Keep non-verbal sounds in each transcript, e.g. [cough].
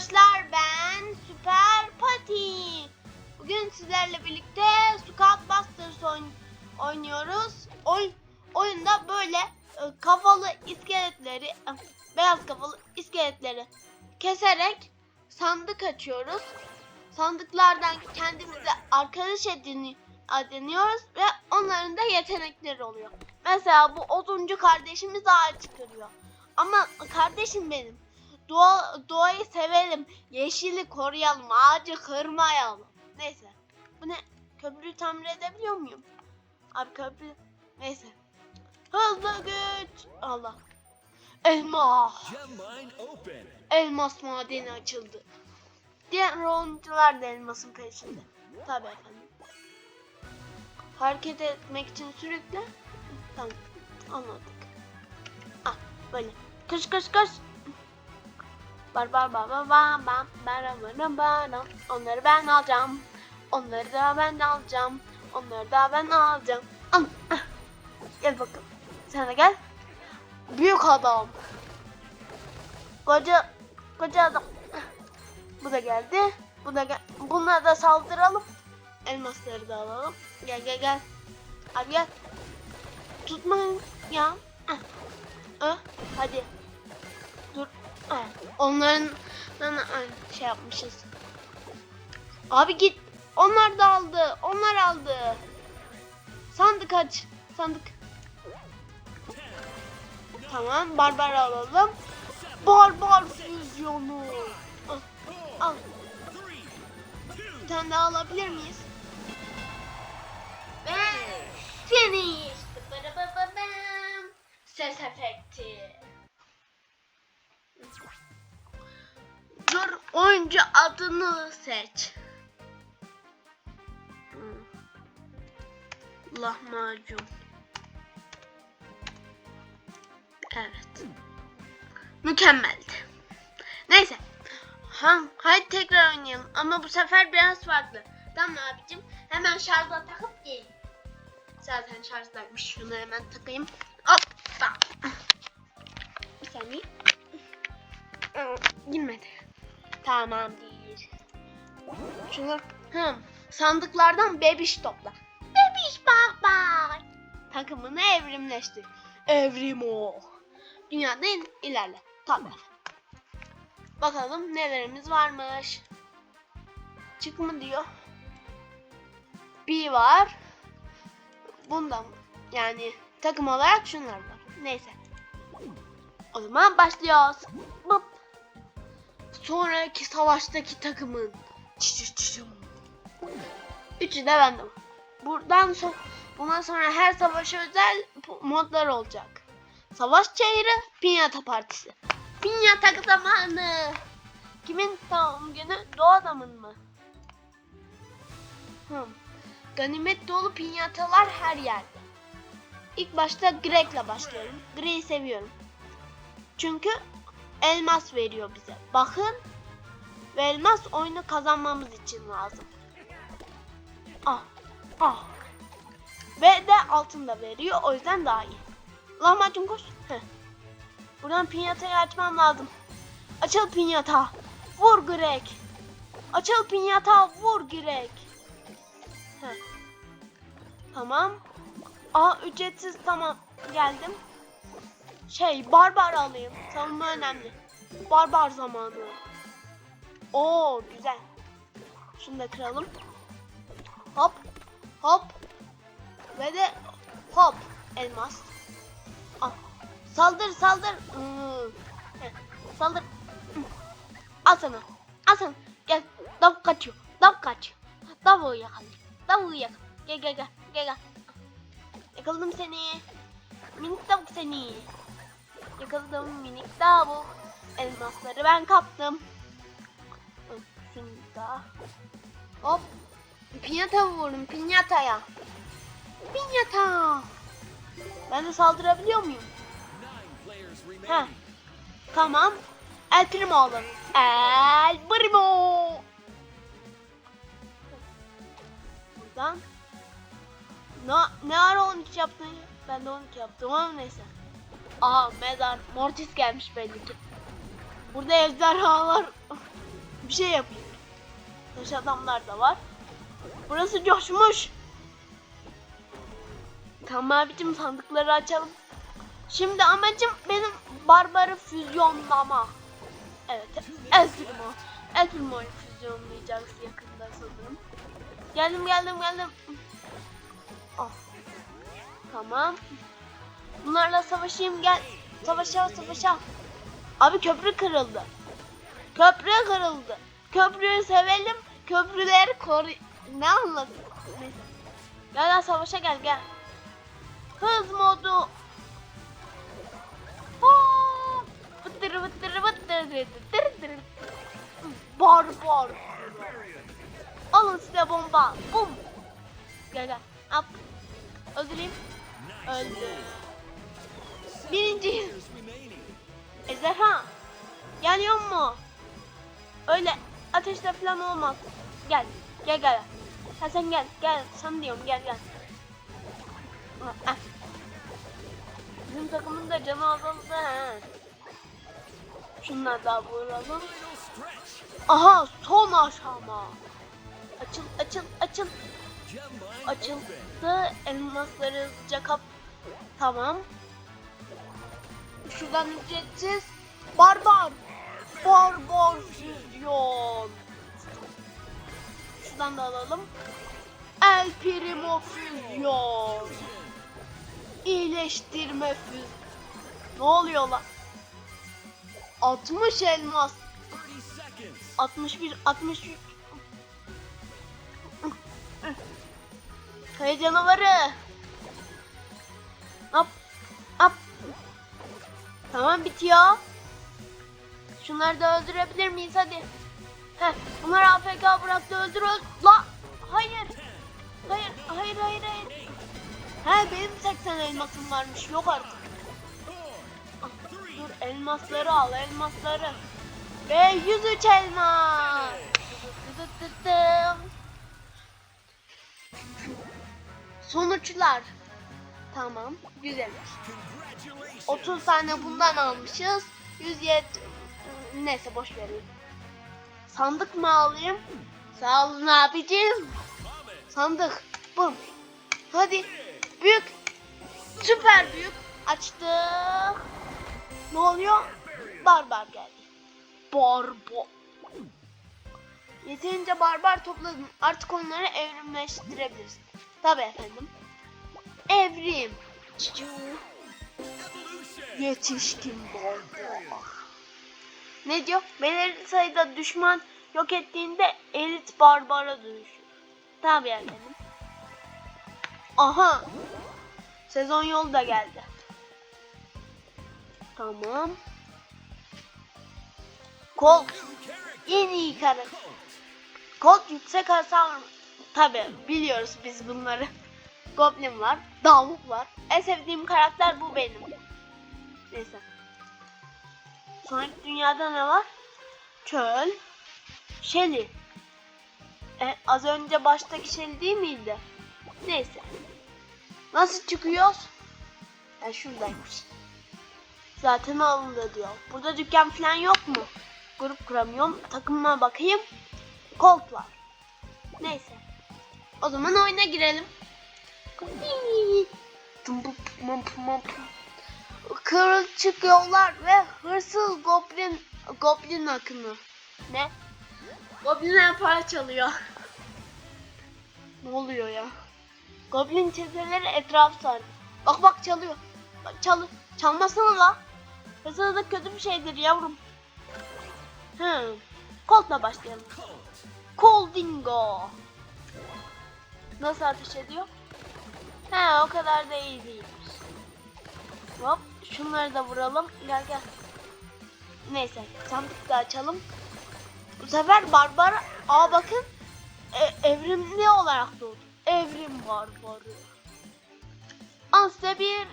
arkadaşlar ben Süper Pati. Bugün sizlerle birlikte Scout Busters oyn- oynuyoruz. Oy oyunda böyle e, kafalı iskeletleri, e, beyaz kafalı iskeletleri keserek sandık açıyoruz. Sandıklardan kendimize arkadaş edini, ediniyoruz ve onların da yetenekleri oluyor. Mesela bu oduncu kardeşimiz ağaç çıkarıyor. Ama kardeşim benim doğa, doğayı sevelim. Yeşili koruyalım. Ağacı kırmayalım. Neyse. Bu ne? Köprüyü tamir edebiliyor muyum? Abi köprü... Neyse. Hızlı güç. Allah. Elma. Elmas madeni açıldı. Diğer oyuncular da elmasın peşinde. Tabii efendim. Hareket etmek için sürekli... Tamam. Anladık. Ah böyle. Kış kış kış. Bar bar bar bar bar bar bar bar bar. Onları ben alacağım. Onları da ben alacağım. Onları da ben alacağım. Al. Ah. Gel bakalım. Sen de gel. Büyük adam. Koca koca adam. Bu da geldi. Bu da gel. Bunlara da saldıralım. Elmasları da alalım. Gel gel gel. Abi gel. Tutma ya. Ah. Ah, hadi. Ah, Onların şey yapmışız. Abi git. Onlar da aldı. Onlar aldı. Sandık aç. Sandık. Tamam. Barbar alalım. Barbar füzyonu. Al. Al. Bir tane daha alabilir miyiz? Finish. Ses efekti. Dur oyuncu adını seç. Hmm. Lahmacun. Evet. Mükemmeldi. Neyse. Ha, hadi tekrar oynayalım ama bu sefer biraz farklı. Tamam abicim. Hemen şarja takıp gelin. Zaten şarjdaymış. Şunu hemen takayım. Hoppa. Bir saniye. Girmedi. Tamam değil. Şunu hı, sandıklardan bebiş topla. Bebiş bak bak. Takımını evrimleştir. Evrim o. Dünyada in- ilerle. Tabii. Bakalım nelerimiz varmış. Çık mı diyor. Bir var. Bundan yani takım olarak şunlar var. Neyse. O zaman başlıyoruz. Bıp. Sonraki savaştaki takımın. Üçü de bende. var. Buradan son bundan sonra her savaşa özel modlar olacak. Savaş çayırı, pinyata partisi. Pinyata zamanı. Kimin doğum günü? Doğa adamın mı? Hmm. Ganimet dolu pinyatalar her yerde. İlk başta Greg'le başlıyorum. Greg'i seviyorum. Çünkü elmas veriyor bize. Bakın. Ve elmas oyunu kazanmamız için lazım. Ah. Ah. Ve de altın da veriyor. O yüzden daha iyi. Lahmacun koş. Heh. Buradan pinyatayı açmam lazım. Açıl pinyata. Vur Greg. Açıl pinyata. Vur Greg. Heh. Tamam. Aa ücretsiz tamam. Geldim. Şey barbar alayım. Savunma önemli. Barbar zamanı. Oo güzel. Şunu da kıralım. Hop. Hop. Ve de hop. Elmas. Al. Saldır saldır. Hmm. Heh, Saldır. Al sana. Al sana. Gel. Dav kaçıyor. Dav kaçıyor. Davuğu yakalıyor. Davuğu yakal. Gel gel gel. Gel gel. Yakaladım seni. Minik tavuk seni. Yakaladım minik tavuk. Elmasları ben kaptım. Hı, Şunu da. Hop. Pinyata vurdum. Pinyataya. Pinyata. Ben de saldırabiliyor muyum? Ha. Tamam. El Primo alalım. El Primo. Buradan. Ne, ne ara 13 yaptın? ya? Ben de 12 yaptım ama neyse. Aa mezar. Mortis gelmiş belli ki. Burada ejderhalar [laughs] bir şey yapayım. Taş adamlar da var. Burası coşmuş. Tamam abicim sandıkları açalım. Şimdi amacım benim barbarı füzyonlama. Evet, El Primo. Füzyonlayacağız yakında sanırım. Geldim geldim geldim. Ah. Tamam. Bunlarla savaşayım gel. Savaşa savaşa. Abi köprü kırıldı. Köprü kırıldı. Köprüyü sevelim. Köprüleri koru... Ne anladın? Neyse. Gel gel savaşa gel gel. Hız modu. Vıttır vıttır vıttır vıttır vıttır. Barbar. Alın size bomba. Bum. Gel gel. At. Öldüreyim. Öldü. Birinci. Players remaining. Ejderha. Yanıyor mu? Öyle ateşle falan olmaz. Gel. Gel gel. Ha sen gel. Gel. Sen diyorum gel gel. Ah. Bizim takımın da canı azaldı ha. Şunlar daha vuralım. Aha son aşama. Açıl açıl açıl. Açıldı. Elmasları hızlıca. Tamam. Şuradan ücretsiz. Barbar. Barbar füzyon. Şuradan da alalım. El Primo füzyon. İyileştirme füzyon. Ne oluyor lan? 60 elmas. 30 seconds. 61 63 Kaya canavarı. Hop. Hop. Tamam bitiyor. Şunları da öldürebilir miyiz hadi. Heh, bunlar AFK bıraktı öldür öldür. La. Hayır. Hayır hayır hayır hayır. He benim 80 elmasım varmış yok artık. Ah, Dur elmasları al elmasları. Ve 103 elmas. Sonuçlar. Tamam. Güzel. Congratulations. 30 tane bundan almışız. 107 neyse boş verin. Sandık mı alayım? Sağ olun abicim. Sandık. Bum. Hadi. Büyük. Süper büyük. Açtık. Ne oluyor? Barbar geldi. Barbar. Yeterince barbar topladım. Artık onları evrimleştirebiliriz. Tabii efendim. Evrim. Yetişkin barbar. Ne diyor? Belirli sayıda düşman yok ettiğinde elit barbara dönüşür. Tabii efendim. Aha. Sezon yolu da geldi. Tamam. Colt. En iyi karakter. Colt yüksek hasar. Tabi biliyoruz biz bunları. Goblin var. Davuk var. En sevdiğim karakter bu benim. Neyse. Sonic dünyada ne var? Çöl. Shelly. E, az önce baştaki Shelly değil miydi? Neyse. Nasıl çıkıyoruz? E, şuradaymış. Zaten alındı diyor. Burada dükkan falan yok mu? Grup kuramıyorum. Takımıma bakayım. Colt var. Neyse. O zaman oyuna girelim. Kırılçık yollar ve hırsız goblin goblin akını. Ne? Goblinler para çalıyor. ne oluyor ya? Goblin çeteleri etrafı sardı. Bak bak çalıyor. Bak çalı. Çalmasana la. Hırsızlık kötü bir şeydir yavrum. Hı. Colt'la başlayalım. Coldingo. Nasıl ateş ediyor? He o kadar da iyi değilmiş. Hop şunları da vuralım. Gel gel. Neyse sandık da açalım. Bu sefer barbar. Aa bakın. E, evrimli olarak doğdu. Evrim barbarı. Al size bir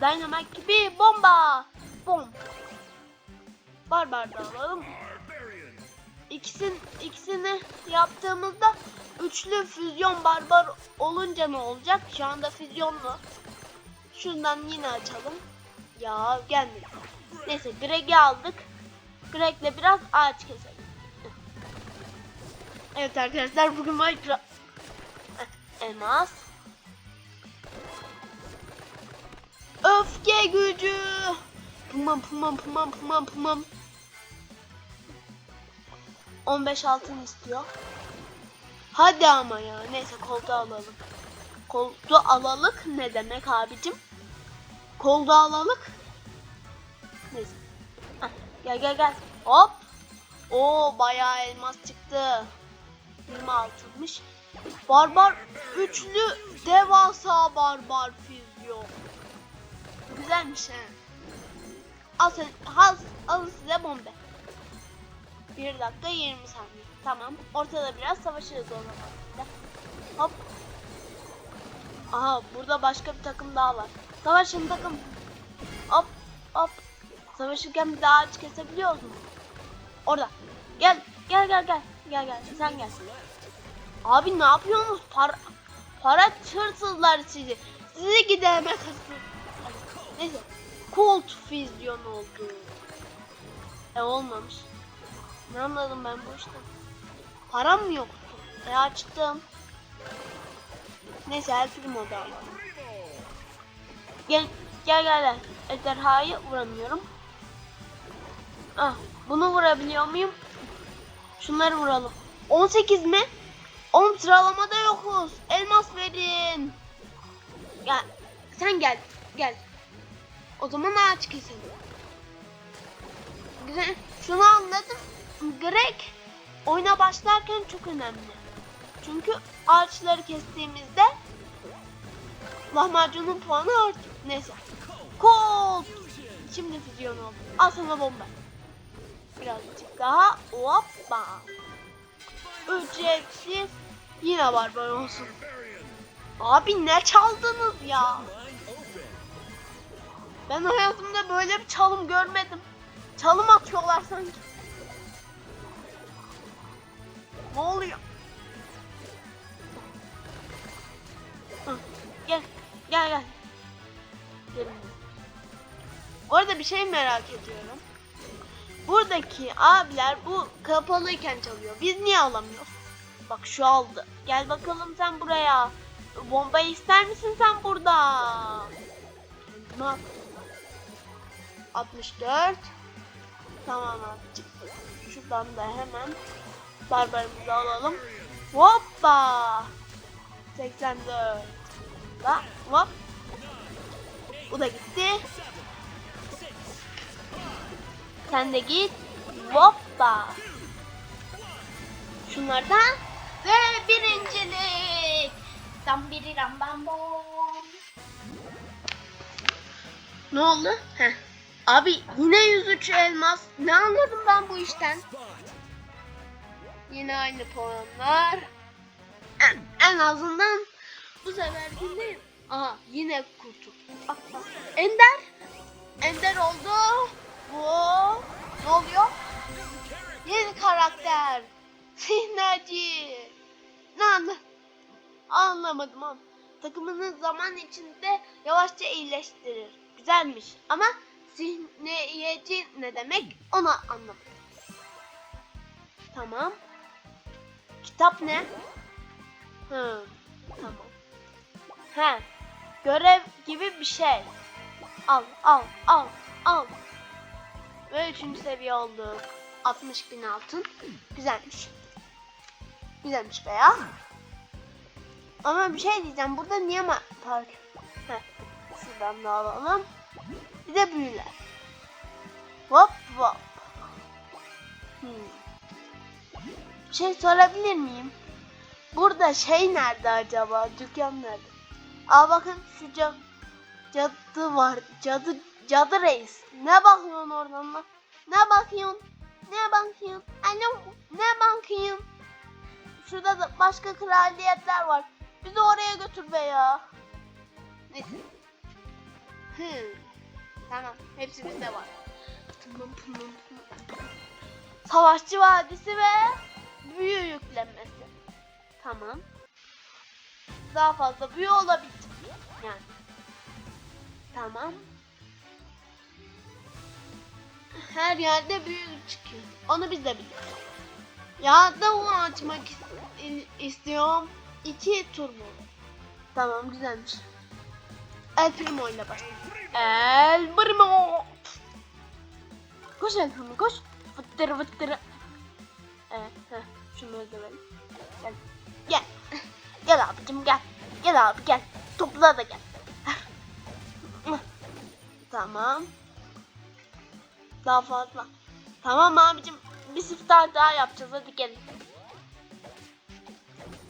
Dynamite gibi bomba. Bom. Barbar da alalım. Barbarian. İkisini, yaptığımızda üçlü füzyon barbar olunca ne olacak? Şu anda füzyonlu. Şundan yine açalım. Ya gelmedi. Neyse Greg'i aldık. Greg'le biraz ağaç keselim. Evet arkadaşlar bugün Minecraft elmas öfke gücü pumam pumam pumam pumam pumam 15 altın istiyor hadi ama ya neyse koltuğu alalım koltuğu alalık ne demek abicim koltuğu alalık neyse Heh, gel gel gel hop Oo bayağı elmas çıktı. 26'mış. Barbar üçlü devasa barbar füzyon. Güzelmiş he. Al, sen, al, alın size bombe. 1 dakika 20 saniye. Tamam. Ortada biraz savaşırız o zaman. Hop. Aha burada başka bir takım daha var. Savaşın takım. Hop hop. Savaşırken bir daha ağaç kesebiliyoruz mu? Orada. Gel. Gel gel gel. Gel gel. Sen gel. Abi ne yapıyorsunuz? Para para hırsızlar sizi. Sizi gidemek hırsız. Neyse. Kult füzyon oldu. E olmamış. Ne anladım ben bu işten? Param mı yoktu? E açtım. Neyse her film oldu ama. Gel gel gel gel. Vuramıyorum. Ah, bunu vurabiliyor muyum? Şunları vuralım. 18 mi? Oğlum sıralamada yokuz. Elmas verin. Gel. Sen gel. Gel. O zaman ağaç keselim. Güzel. Şunu anladım. Greg oyuna başlarken çok önemli. Çünkü ağaçları kestiğimizde lahmacunun puanı artıyor. Neyse. Colt. Şimdi füzyon oldu. Al sana bomba. Birazcık daha. Hoppa. Ücretsiz. Yine barbar olsun. Abi ne çaldınız ya? Ben hayatımda böyle bir çalım görmedim. Çalım atıyorlar sanki. Ne oluyor? Gel, gel gel. Gelin. Bu arada bir şey merak ediyorum. Buradaki abiler bu kapalıyken çalıyor. Biz niye alamıyoruz? Bak şu aldı. Gel bakalım sen buraya. Bombayı ister misin sen burada? Kendime 64 Tamam abi çıktı. Şuradan da hemen barbarımızı alalım. Hoppa 84 Da, hop Bu da gitti. Sen de git. Hoppa. Şunlardan ve birincilik. Tam biri ram bam bom. Ne oldu? Heh. Abi yine 103 elmas. Ne anladım ben bu işten? Yine aynı puanlar. En, en azından bu sefer yine Aha yine kurtul. Ender. Ender oldu. Bu. Ne oluyor? Yeni karakter. Sihneci. Ne anla? Anlamadım ama. Takımını zaman içinde yavaşça iyileştirir. Güzelmiş ama sihneci ne demek onu anlamadım. Tamam. Kitap ne? Hı, tamam. He, görev gibi bir şey. Al, al, al, al. Ve üçüncü seviye olduk. 60 bin altın. Güzelmiş. Güzelmiş be ya. Ama bir şey diyeceğim. Burada niye ma park? Heh, şuradan da alalım. Bir de büyüler. Hop hop. Hmm. Bir şey sorabilir miyim? Burada şey nerede acaba? Dükkan nerede? Aa bakın şu ca cadı var. Cadı cadı reis. Ne bakıyorsun oradan lan? Ne bakıyorsun? Ne bakıyorsun? Alo ne bakıyorsun? Şurada da başka kraliyetler var. Bizi oraya götür be ya. Neyse. Hı. Tamam. Hepsi bizde var. Savaşçı Vadisi ve büyü yüklenmesi. Tamam. Daha fazla büyü olabilir. Yani. Tamam. Her yerde büyü çıkıyor. Onu biz de biliyoruz. Ya da onu açmak istiyorum. İki tur mu? Tamam güzelmiş. El Primo ile başlayalım. El Primo. Koş El Primo koş. Fıttırı fıttırı. Evet, şunu öldürelim. Gel. Gel. Gel abicim gel. Gel abi gel. Topla da gel. tamam. Daha fazla. Tamam abicim. Bir siftah daha yapacağız. Hadi gelin.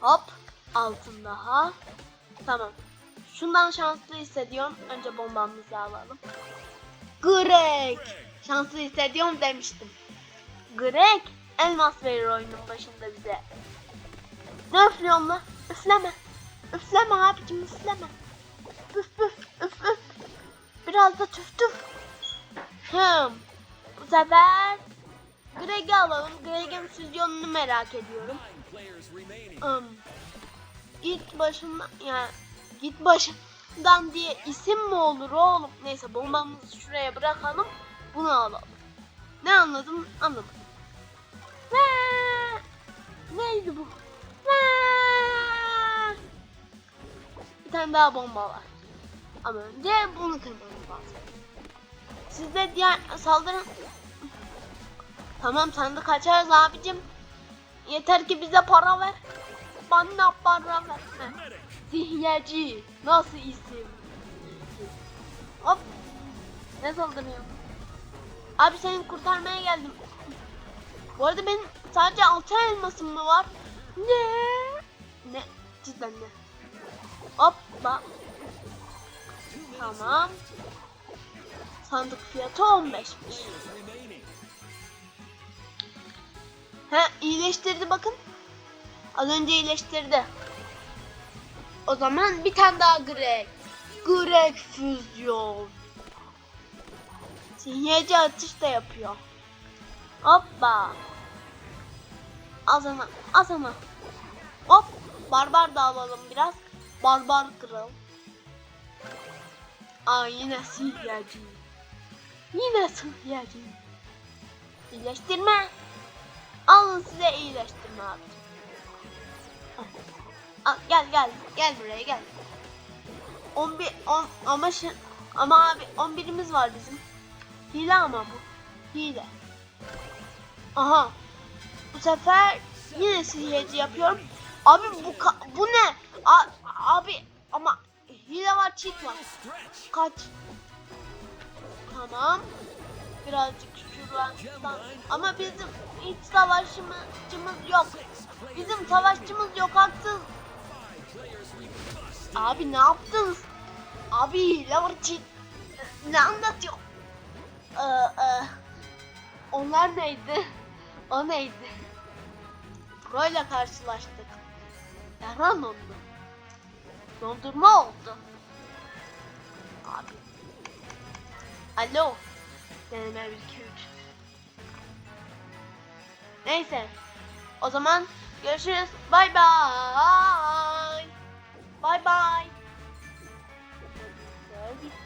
Hop. Altın daha. Tamam. Şundan şanslı hissediyorum. Önce bombamızı alalım. Greg. Şanslı hissediyorum demiştim. Greg. Elmas verir oyunun başında bize. Ne üflüyorsun lan? Üfleme. Üfleme abicim üfleme. Üf üf üf üf. Biraz da tüf tüf. Hım. Bu sefer Greg'i alalım. Greg'in füzyonunu merak ediyorum. Um, git başından yani git başından diye isim mi olur oğlum? Neyse bombamızı şuraya bırakalım. Bunu alalım. Ne anladım? Anladım. Ve neydi bu? Ve bir tane daha bomba var. Ama önce bunu kırmamız lazım. Siz de diğer saldırın. Tamam sen de kaçarız abicim. Yeter ki bize para ver. Bana para ver. Sihyacı. Nasıl isim? Hop. Ne saldırıyor? Abi seni kurtarmaya geldim. Bu arada benim sadece altı elmasım mı var? Ne? Ne? Cidden ne? Hoppa. Tamam. Sandık fiyatı 15'miş. Players remaining. He iyileştirdi bakın. Az önce iyileştirdi. O zaman bir tane daha Greg. Greg füzyon. Sinyalci atış da yapıyor. Hoppa. Az ama, az ama. Hop. Barbar da alalım biraz. Barbar kral. Aa yine sinyalci. Yine sinyalci. İyileştirme. Alın size iyileştirme abi. Al, gel gel gel buraya gel. 11 on, ama ama abi 11'imiz var bizim. Hile ama bu. Hile. Aha. Bu sefer yine sihirci yapıyorum. Abi bu bu ne? A- abi ama hile var cheat var. Kaç. Tamam. Birazcık şuradan. Ama bizim hiç savaşçımız yok. Bizim savaşçımız yok haksız. Abi ne yaptınız? Abi hile var cheat. Ne anlatıyor? Ee, e, onlar neydi? O neydi? Pro'yla karşılaştık. Yaran oldu. Dondurma oldu. Abi. Alo. Deneme 1 2 3. Neyse. O zaman görüşürüz. Bay bay. Bay bay. Güzel